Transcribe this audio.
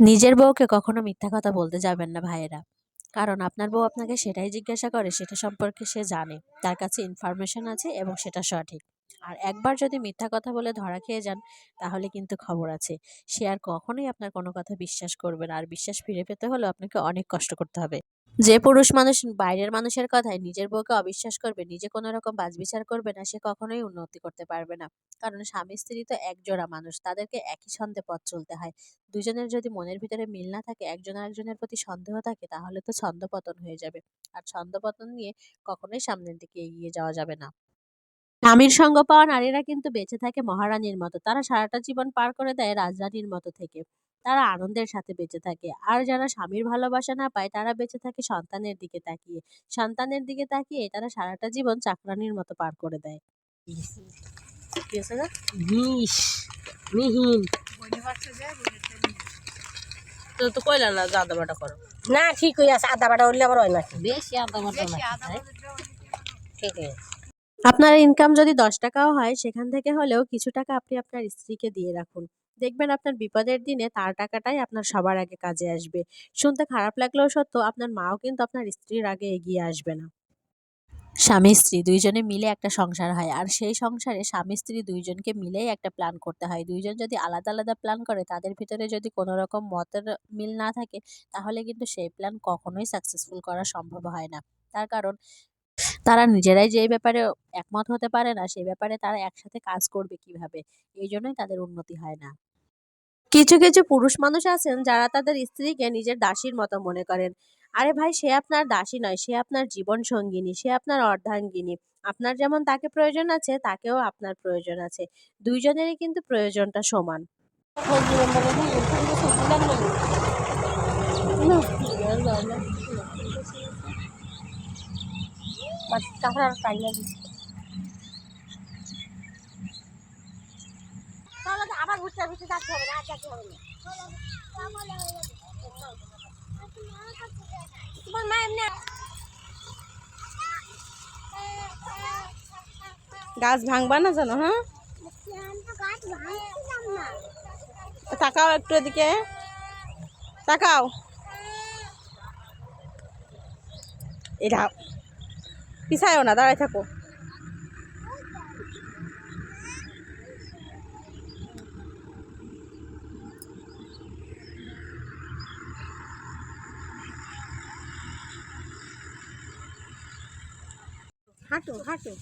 নিজের বউকে কখনো মিথ্যা কথা বলতে যাবেন না ভাইয়েরা। কারণ আপনার বউ আপনাকে সেটাই জিজ্ঞাসা করে, সেটা সম্পর্কে সে জানে। তার কাছে ইনফরমেশন আছে এবং সেটা সঠিক। আর একবার যদি মিথ্যা কথা বলে ধরা খেয়ে যান, তাহলে কিন্তু খবর আছে। সে আর কখনোই আপনার কোনো কথা বিশ্বাস করবে না। আর বিশ্বাস ফিরে পেতে হলেও আপনাকে অনেক কষ্ট করতে হবে। যে পুরুষ মানুষ বাইরের মানুষের কথায় নিজের বউকে অবিশ্বাস করবে, নিজে কোনো রকম বাছবিচার করবে না, সে কখনোই উন্নতি করতে পারবে না। কারণ স্বামী-স্ত্রী তো একজোড়া মানুষ। তাদেরকে একই ছন্দে পথ চলতে হয়। দুজনের যদি মনের ভিতরে মিল না থাকে, একজন আরেকজনের প্রতি সন্দেহ থাকে, তাহলে তো ছন্দপতন হয়ে যাবে। আর ছন্দপতন নিয়ে কখনোই সামনের দিকে এগিয়ে যাওয়া যাবে না। স্বামীর সঙ্গ পাওয়া নারীরা কিন্তু বেঁচে থাকে মহারানীর মতো। তারা সারাটা জীবন পার করে দেয় রাজরানীর মতো থেকে। তারা আনন্দের সাথে বেঁচে থাকে। আর যারা স্বামীর ভালোবাসা না পায় তারা বেঁচে থাকে সন্তানের দিকে তাকিয়ে। সন্তানের দিকে তাকিয়ে তারা সারাটা জীবন চাকরানীর মতো পার করে দেয়। কি হয়েছে গো? মিশ মিহিন তো তো কইলা না যে আদা বাটা করো। না ঠিক হয়ে আছে আদা বাটা হইলে আবার হয় নাকি বেশি আদা বাটা না। ঠিক হয়ে আপনার ইনকাম যদি দশ টাকাও হয় সেখান থেকে হলেও কিছু টাকা আপনি আপনার স্ত্রীকে দিয়ে রাখুন দেখবেন আপনার বিপদের দিনে তার টাকাটাই আপনার সবার আগে কাজে আসবে। শুনতে খারাপ লাগলেও সত্য আপনার মাও কিন্তু আপনার স্ত্রীর আগে এগিয়ে আসবে না। স্বামী, স্ত্রী দুইজনে মিলে একটা সংসার হয় আর সেই সংসারে স্বামী, স্ত্রী দুইজনকে মিলেই একটা প্ল্যান করতে হয়। দুইজন যদি আলাদা আলাদা প্ল্যান করে তাদের ভিতরে যদি কোনো রকম মতের মিল না থাকে তাহলে কিন্তু সেই প্ল্যান কখনোই সাকসেসফুল করা সম্ভব হয় না। তার কারণ, তারা নিজেরাই যে ব্যাপারে একমত হতে পারে না সেই ব্যাপারে তারা একসাথে কাজ করবে কীভাবে? এই জন্যই তাদের উন্নতি হয় না। কিছু কিছু পুরুষ মানুষ আছেন যারা তাদের স্ত্রীকে নিজের দাসীর মতো মনে করেন আরে ভাই সে আপনার দাসী নয় সে আপনার জীবন সঙ্গিনী সে আপনার অর্ধাঙ্গিনী আপনার যেমন তাকে প্রয়োজন আছে তাকেও আপনার প্রয়োজন আছে দুইজনেরই কিন্তু প্রয়োজনটা সমান কাঁকড়ার কাইনা দিচ্ছে তাহলে তো আবার ঘুরতে ঘুরতে যাচ্ছে হবে না, আর যাচ্ছে হবে না। তোমার মা এমনি গাছ ভাঙবা না জানো হ্যাঁ? তাকাও একটু এদিকে। তাকাও। এটা পিছায়ও না, দাঁড়ায় থাকো। হাঁটো হাঁটো।